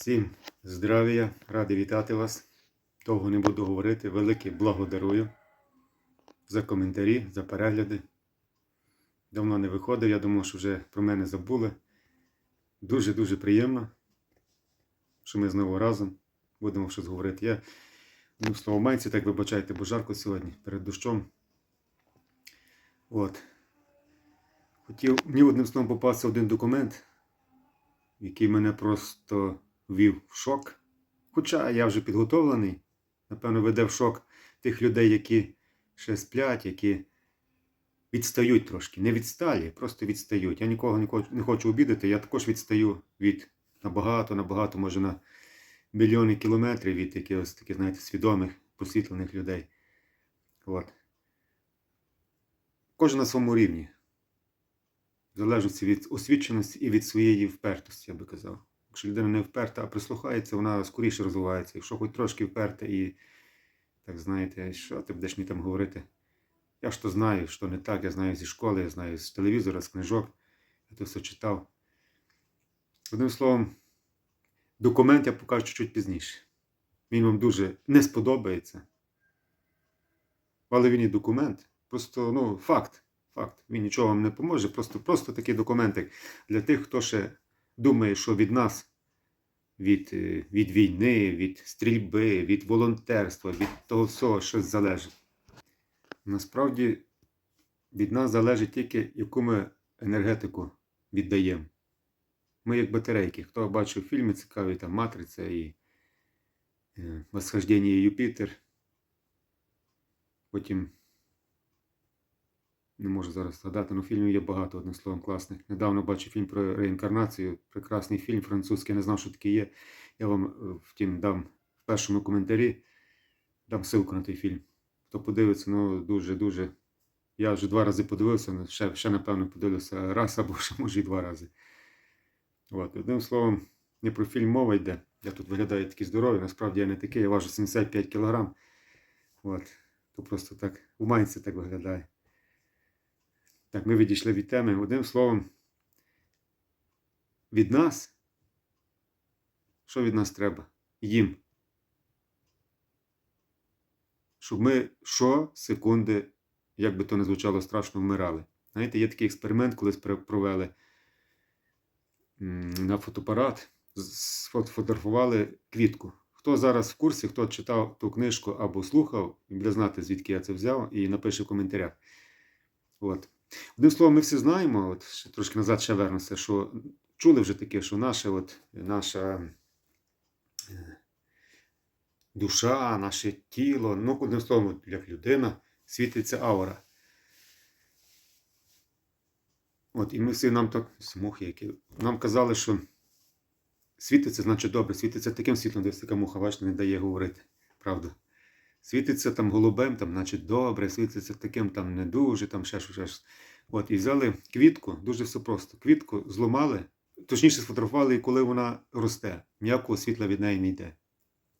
Всім здравія, радий вітати вас. Довго не буду говорити. Велике благодарую за коментарі, за перегляди. Давно не виходив, я думав, що вже про мене забули. Дуже-дуже приємно, що ми знову разом будемо щось говорити. Я ну, слово майці, так вибачайте, бо жарко сьогодні перед дощом. От. Хотів, мені одним словом попався один документ, який мене просто ввів в шок. Хоча я вже підготовлений, напевно, веде в шок тих людей, які ще сплять, які відстають трошки. Не відсталі, просто відстають. Я нікого не хочу, обідати, я також відстаю від набагато, набагато, може на мільйони кілометрів від якихось таких, знаєте, свідомих, просвітлених людей. От. Кожен на своєму рівні. В залежності від освіченості і від своєї впертості, я би казав. Якщо людина не вперта, а прислухається, вона скоріше розвивається. Якщо хоч трошки вперта і, так знаєте, що ти будеш мені там говорити? Я ж то знаю, що не так, я знаю зі школи, я знаю з телевізора, з книжок, я то все читав. Одним словом, документ я покажу чуть пізніше. Він вам дуже не сподобається. Але він і документ. Просто, ну, факт. Факт. Він нічого вам не поможе. Просто, просто такий документик для тих, хто ще думає, що від нас, від, е, від війни, від стрільби, від волонтерства, від того всього щось залежить. Насправді від нас залежить тільки, яку ми енергетику віддаємо. Ми як батарейки. Хто бачив фільми цікаві, там Матриця і е, Восхождення Юпітер. Потім не можу зараз згадати, але фільмів є багато, одним словом, класних. Недавно бачив фільм про реінкарнацію. Прекрасний фільм французький, не знав, що таке є. Я вам, е, втім, дам в першому коментарі, дам ссылку на той фільм. Хто подивиться, ну дуже-дуже. Я вже два рази подивився, ну, ще, ще напевно, подивлюся раз або ще може і два рази. От, одним словом, не про фільм мова йде. Я тут виглядаю такий здоровий, насправді я не такий, я важу 75 кг. От, то просто так, у майці так виглядає. Так, ми відійшли від теми. Одним словом, від нас, що від нас треба? Їм. Щоб ми щосекунди, як би то не звучало страшно, вмирали. Знаєте, є такий експеримент, колись провели на фотоапарат, сфотографували квітку. Хто зараз в курсі, хто читав ту книжку або слухав, буде знати, звідки я це взяв, і напише в коментарях. От. Одним словом, ми всі знаємо, от ще трошки назад ще вернуся, що чули вже таке, що наша, от, наша е, душа, наше тіло, ну, одним словом, як людина, світиться аура. От, і ми всі нам так, мухи які, нам казали, що світиться, значить добре, світиться таким світлом, десь така муха, бачите, не дає говорити. Правда. Світиться там голубем, там, значить, добре, світиться таким там не дуже, там ще щось. От, і взяли квітку, дуже все просто. Квітку зломали, точніше сфотографували, і коли вона росте, ніякого світла від неї не йде.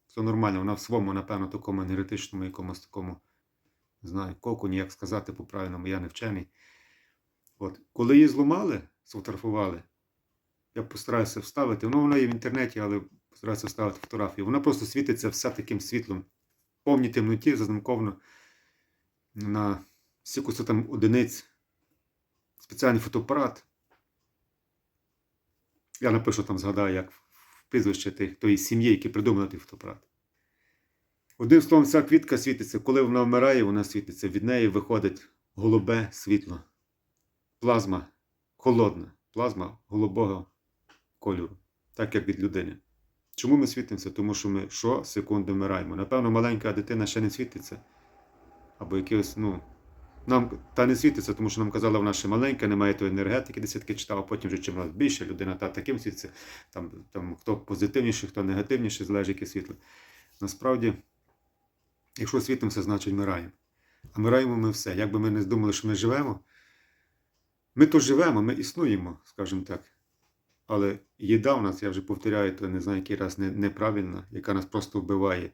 Все нормально, вона в своєму, напевно, такому енергетичному якомусь такому, не знаю, коконі, як сказати по-правильному, я не вчений. От, коли її зломали, сфотографували, я постараюся вставити, ну вона є в інтернеті, але постараюся вставити фотографію. Вона просто світиться вся таким світлом повній темноті зазнаковано на стільки там одиниць спеціальний фотоапарат. Я напишу там, згадаю, як прізвище тих, тої сім'ї, які придумали той фотоапарат. Одним словом, ця квітка світиться. Коли вона вмирає, вона світиться. Від неї виходить голубе світло. Плазма холодна, плазма голубого кольору, так як від людини. Чому ми світимося? Тому що ми що секунди вмираємо. Напевно, маленька дитина ще не світиться. Або якийсь, ну. Нам та не світиться, тому що нам казали, вона ще маленька, немає тої енергетики, я читав, а потім вже чим раз більше людина та таким світиться. Там, там хто позитивніший, хто негативніший, залежить яке світло. Насправді, якщо світимося, значить вмираємо. А вмираємо ми все. Якби ми не думали, що ми живемо, ми то живемо, ми існуємо, скажімо так. Але їда в нас, я вже повторяю, то не знаю, який раз не, неправильна, яка нас просто вбиває.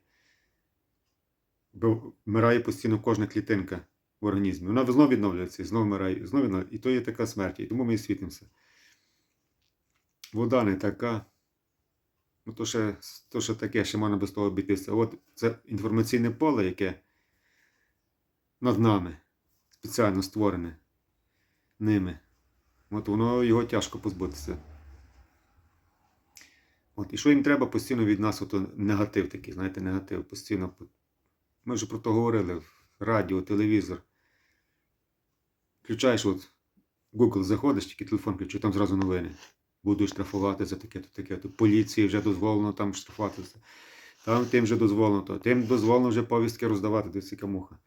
Вмирає постійно кожна клітинка в організмі. Вона знову відновлюється, знову вмирає, знову відновлюється. І то є така смерть, і тому ми і світимося. Вода не така. Ну, то ще, то ще таке, ще можна без того обійтися. От це інформаційне поле, яке над нами спеціально створене ними. От воно його тяжко позбутися. От, і що їм треба постійно від нас, ото негатив такий, знаєте, негатив постійно. Ми вже про то говорили. Радіо, телевізор. Включаєш, от Google заходиш, тільки телефон включу, там зразу новини. Будуть штрафувати за таке-то, таке-то. Поліції вже дозволено там штрафувати. Там тим вже дозволено то. Тим дозволено вже повістки роздавати, десь яка муха.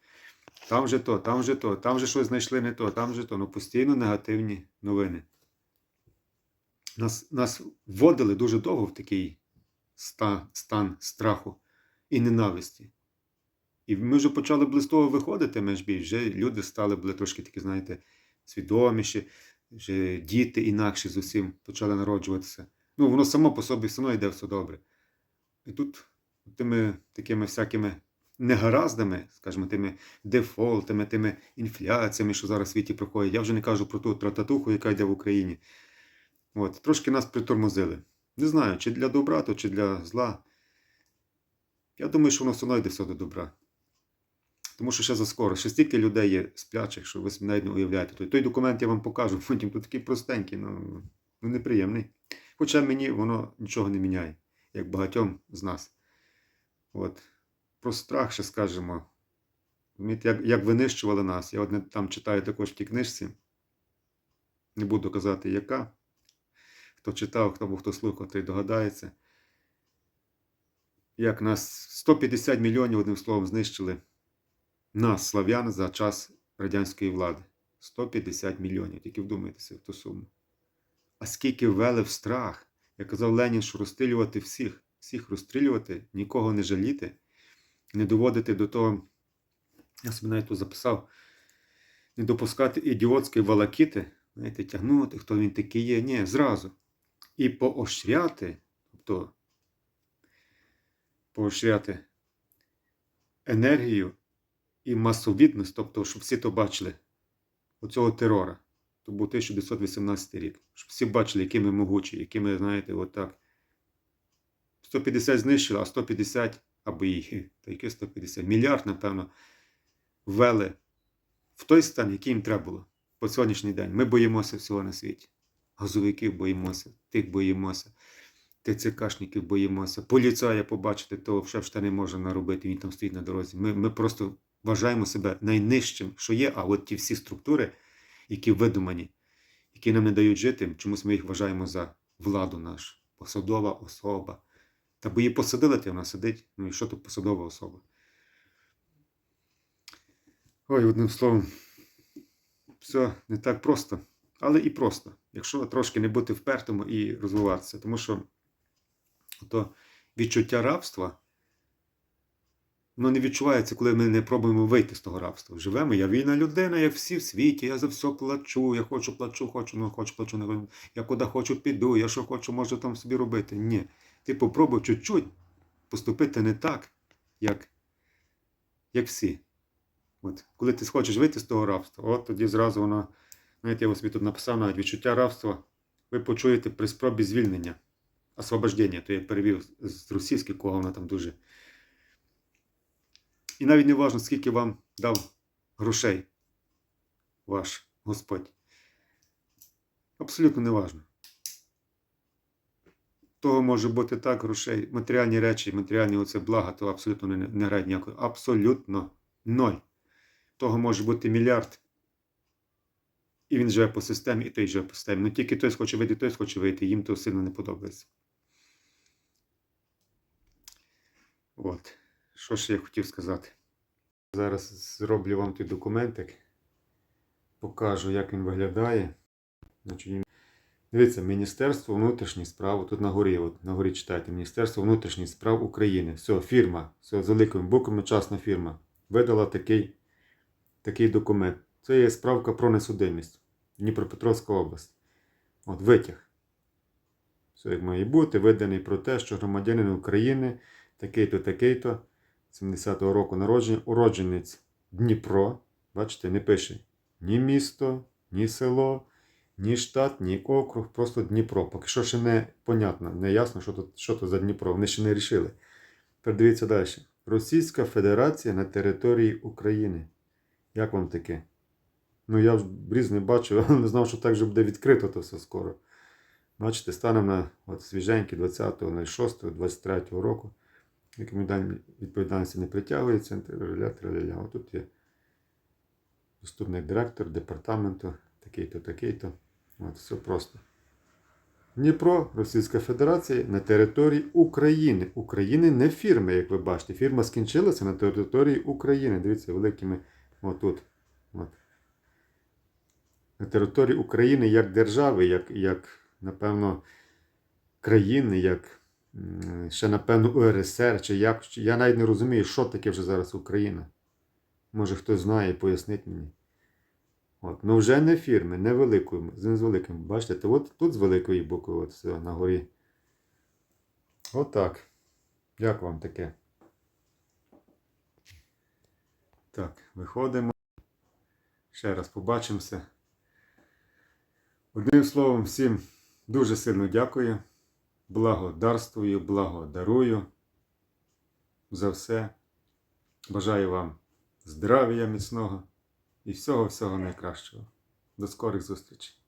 Там вже то, там вже то, там вже щось знайшли не то, там вже то. Ну постійно негативні новини. Нас, нас вводили дуже довго в такий стан, стан страху і ненависті. І ми вже почали були з того виходити, меж більш. Вже люди стали були трошки такі, знаєте, свідоміші, вже діти інакші з усім почали народжуватися. Ну, воно само по собі все йде все добре. І тут тими такими всякими негараздами, скажімо, тими дефолтами, тими інфляціями, що зараз в світі проходять. Я вже не кажу про ту трататуху, яка йде в Україні. От, трошки нас притормозили. Не знаю, чи для добра, то чи для зла. Я думаю, що воно все одно йде все до добра. Тому що ще заскоро, ще стільки людей є сплячих, що ви навіть не уявляєте. Той, той документ я вам покажу, потім тут такий простенький, ну, ну неприємний. Хоча мені воно нічого не міняє, як багатьом з нас. От. Про страх ще скажемо. Як, як винищували нас. Я одне там читаю також в тій книжці. Не буду казати, яка. Хто читав, хто був хто слухав, той догадається. Як нас 150 мільйонів, одним словом, знищили нас, слав'ян, за час радянської влади. 150 мільйонів. Тільки вдумайтеся в ту суму. А скільки ввели в страх. Я казав Ленін, що розстрілювати всіх, всіх розстрілювати, нікого не жаліти, не доводити до того, я собі навіть тут записав, не допускати ідіотської валакіти, знаєте, тягнути, хто він такий є. Ні, зразу. І поощряти, тобто поощряти енергію і масовідність, тобто, щоб всі то бачили, оцього терора. То був 1918 рік. Щоб всі бачили, які ми могучі, які ми, знаєте, отак. 150 знищили, а 150, або і, та яке 150, мільярд, напевно, ввели в той стан, який їм треба було по сьогоднішній день. Ми боїмося всього на світі. Газовиків боїмося, тих боїмося, ТЦКшників боїмося, поліцая побачити, того вже штани може наробити, він там стоїть на дорозі. Ми, ми просто вважаємо себе найнижчим, що є, а от ті всі структури, які видумані, які нам не дають жити, чомусь ми їх вважаємо за владу нашу. Посадова особа. Та бо її посадили, ти вона сидить. Ну і що тут посадова особа? Ой, одним словом, все не так просто, але і просто, якщо трошки не бути впертим і розвиватися. Тому що то відчуття рабства воно не відчувається, коли ми не пробуємо вийти з того рабства. Живемо, я вільна людина, як всі в світі, я за все плачу, я хочу плачу, хочу, ну хочу плачу, не я куди хочу піду, я що хочу, можу там собі робити. Ні. Ти попробуй чуть-чуть поступити не так, як, як всі. От, коли ти хочеш вийти з того рабства, от тоді зразу воно, знаєте, я собі тут написав навіть відчуття рабства, ви почуєте при спробі звільнення, освобождення, то я перевів з російської, кого вона там дуже. І навіть не важливо, скільки вам дав грошей ваш Господь. Абсолютно не важливо. Того може бути так грошей, матеріальні речі, матеріальні оце блага, то абсолютно не грає ніякої. Абсолютно ноль. Того може бути мільярд. І він живе по системі, і той живе по системі. Ну тільки той хоче вийти, той хоче вийти, їм то сильно не подобається. От. Що ж я хотів сказати? Зараз зроблю вам той документик, покажу, як він виглядає. Дивіться, Міністерство внутрішніх справ, тут на горі, от, на горі читайте, Міністерство внутрішніх справ України. Все, фірма, все з великими буквами, частна фірма. Видала такий, такий документ. Це є справка про несудимість. Дніпропетровська область. От витяг. Все як має бути, виданий про те, що громадянин України такий-то, такий-то, 70-го року народження, уродженець Дніпро. Бачите, не пише ні місто, ні село, Ні штат, ні округ, просто Дніпро. Поки що ще не понятно, не ясно, що тут що за Дніпро. Вони ще не рішили. Тепер дивіться далі. Російська Федерація на території України. Як вам таке? Ну, я різне бачу, але не знав, що так же буде відкрито то все скоро. Бачите, станом на от, свіженький 20.06.23 року. Відповідальні- Відповідальності не притягується. Траля, траля. От тут є заступник директор департаменту, такий-то, такий-то. От, все просто. Дніпро, Російська Федерація на території України. України не фірми, як ви бачите. Фірма скінчилася на території України. Дивіться, великими отут. От. На території України як держави, як, як напевно, країни, як ще, напевно, УРСР, чи як. чи- Я навіть не розумію, що таке вже зараз Україна. Може хтось знає, пояснить мені. От. Ну вже не фірми, не великою, з великим. Бачите, то от тут з великої букви, от все, на горі. Отак. Як вам таке? Так, виходимо. Ще раз побачимося. Одним словом, всім дуже сильно дякую. Благодарствую, благодарую за все. Бажаю вам здрав'я міцного і всього-всього найкращого. До скорих зустрічей!